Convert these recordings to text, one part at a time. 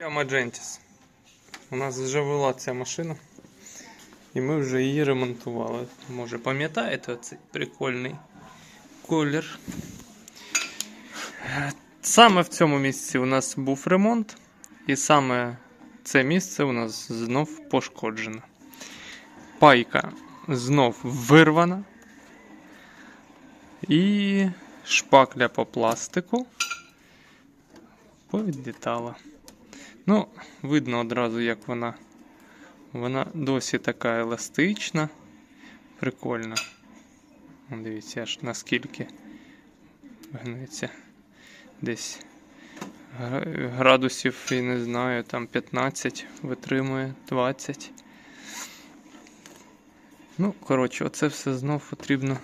Маджентіс. У нас вже була ця машина. І ми вже її ремонтували. Може, пам'ятаєте цей прикольний колір. Саме в цьому місці у нас був ремонт, і саме це місце у нас знов пошкоджено. Пайка знов вирвана. І шпакля по пластику повідлітала. Ну, видно одразу, як вона. Вона досі така еластична. Прикольна. Дивіться, аж наскільки гнеться. Десь градусів, я не знаю, там 15 витримує 20. Ну, коротше, оце все знов потрібно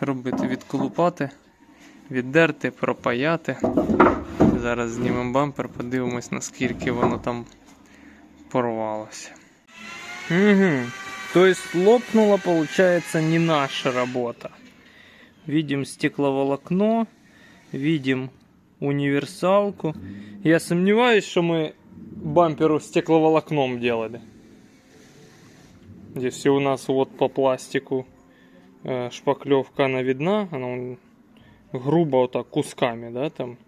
робити, відколупати, віддерти, пропаяти. Зараз знімемо бампер, подивимось, наскільки воно там порвалося. Угу. То есть лопнула, получается, не наша работа. Видим стекловолокно, видим универсалку. Я сомневаюсь, что мы бамперу стекловолокном делали. Если у нас вот по пластику э, шпаклевка она видна, она грубо вот так кусками, да, там,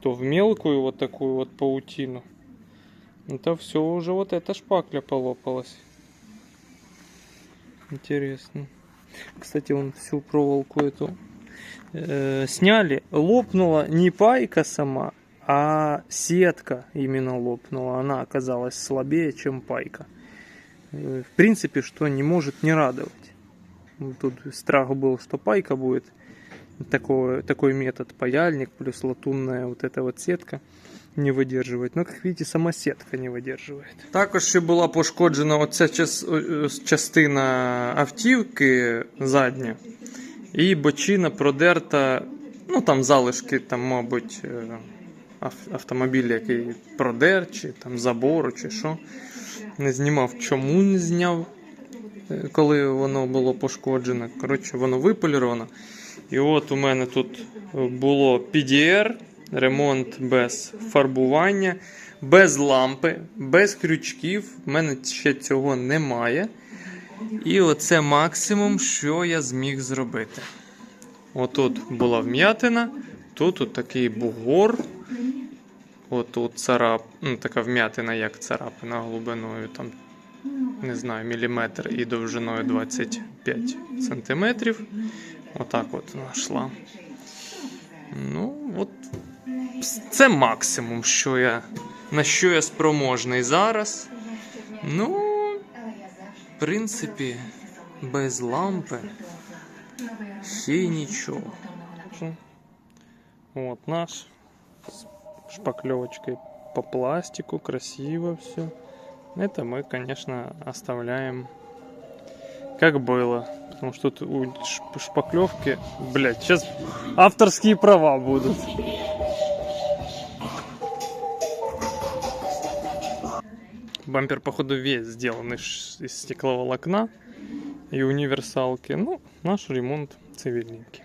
то в мелкую вот такую вот паутину. Это все уже вот эта шпакля полопалась. Интересно. Кстати, вон всю проволоку эту э, сняли. Лопнула не пайка сама, а сетка именно лопнула. Она оказалась слабее, чем пайка. Э, В принципе, что не может не радовать. Тут страх был, что пайка будет такой, такой метод паяльник плюс латунная вот эта вот сетка не выдерживает. Но, как видите, сама сетка не видержує. Також ще була пошкоджена оця час, частина автівки задня, і бочина продерта, ну там залишки, там, мабуть, е, ав- автомобіль, який продер, чи там забору, чи що. Не знімав, чому не зняв, е, коли воно було пошкоджене. Коротше, воно виполіровано. І от у мене тут було PDR, ремонт без фарбування, без лампи, без крючків. У мене ще цього немає. І оце максимум, що я зміг зробити. Отут була вм'ятина, тут от такий бугор. Отут царап, ну, така вм'ятина, як царапина глибиною, там, не знаю, міліметр і довжиною 25 сантиметрів. Отак от вона. Ну, от це максимум, що я, на що я спроможний зараз. Ну, в принципі, без лампи ще й нічого. От наш шпаклевочкой по пластику, красиво все. Это мы, конечно, оставляем как было. Потому что тут шпаклевки, блядь, сейчас авторские права будут. Бампер, походу, весь сделан из стекловолокна и универсалки. Ну, наш ремонт цивильненький.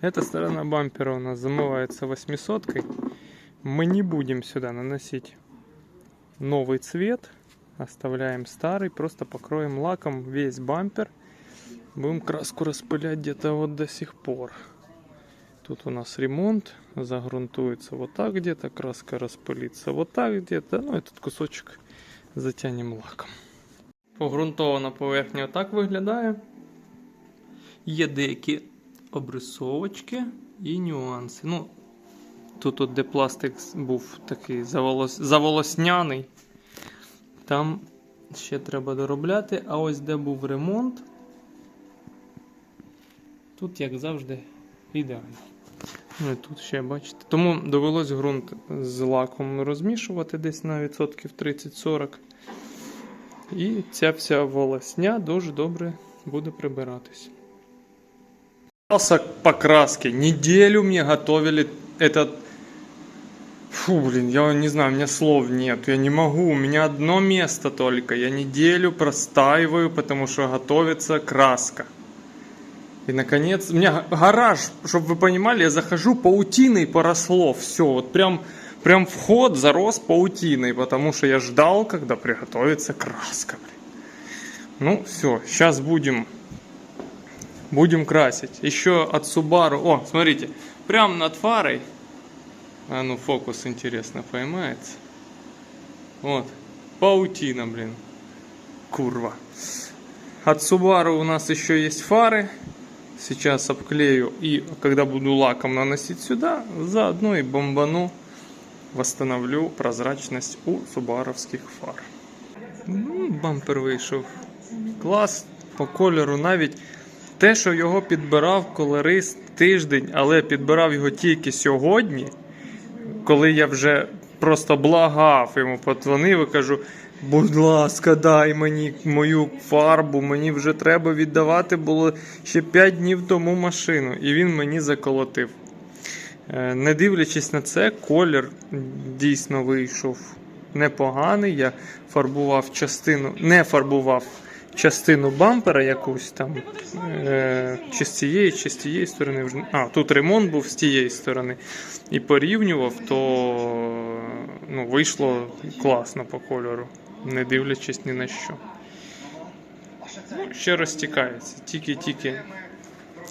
Эта сторона бампера у нас замывается восьмисоткой. Мы не будем сюда наносить новый цвет. Оставляем старый, просто покроем лаком весь бампер. Будем краску распылять где-то вот до сих пор. Тут у нас ремонт, загрунтуется вот так где-то, краска распылится вот так где-то. Ну, этот кусочек затянем лаком. Погрунтована поверхня так виглядає. Є деякі обрисовочки і нюанси. Ну, тут, от, де пластик був такий заволос... заволосняний, там ще треба доробляти. А ось де був ремонт, тут, як завжди, ідеально. Ну і тут ще бачите. Тому довелось ґрунт з лаком розмішувати десь на відсотків 30-40. І ця вся волосня дуже добре буде прибиратись. покраски. Неделю мне готовили этот... Фу, блин, я не знаю, у меня слов нет. Я не могу, у меня одно место только. Я неделю простаиваю, потому что готовится краска. И, наконец, у меня га- гараж, чтобы вы понимали, я захожу, паутиной поросло все. Вот прям прям вход зарос паутиной, потому что я ждал, когда приготовится краска. блин. Ну, все, сейчас будем, будем красить. Еще от Subaru, о, смотрите, прям над фарой, а ну фокус интересно поймается. Вот, паутина, блин, курва. От Subaru у нас еще есть фары. Сейчас обклею и когда буду лаком наносить сюда, заодно и бомбану восстановлю прозрачность у субаровських фар. Ну, бампер вийшов. Клас по кольору навіть те, що його підбирав колорист тиждень, але підбирав його тільки сьогодні, коли я вже просто благав йому подзвонив і кажу. Будь ласка, дай мені мою фарбу, мені вже треба віддавати було ще 5 днів тому машину. І він мені заколотив. Е, Не дивлячись на це, колір дійсно вийшов непоганий. Я фарбував частину, не фарбував частину бампера якусь там, е, чи з цієї, чи з тієї сторони. А, тут ремонт був з тієї сторони. І порівнював, то ну, вийшло класно по кольору, не дивлячись ні на що. Ну, ще розтікається, тільки-тільки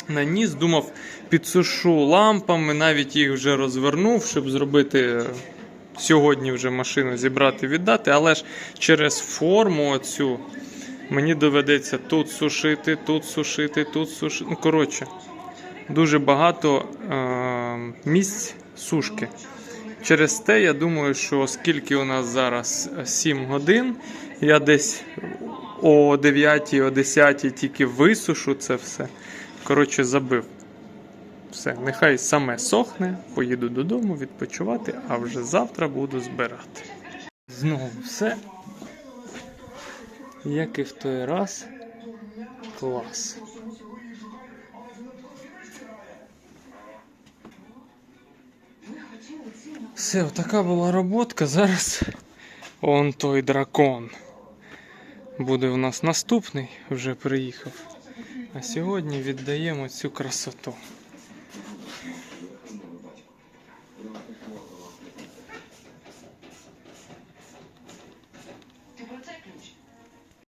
наніс, думав, підсушу лампами, навіть їх вже розвернув, щоб зробити е, сьогодні вже машину зібрати, віддати, але ж через форму оцю мені доведеться тут сушити, тут сушити, тут сушити. Ну, коротше, дуже багато е- місць сушки. Через те, я думаю, що оскільки у нас зараз 7 годин, я десь о 9, о 10 тільки висушу це все. Коротше, забив. Все, нехай саме сохне, поїду додому відпочивати, а вже завтра буду збирати. Знову все. Як і в той раз. Клас. Все, така була роботка. Зараз он той дракон. Буде у нас наступний, вже приїхав. А сьогодні віддаємо цю красоту.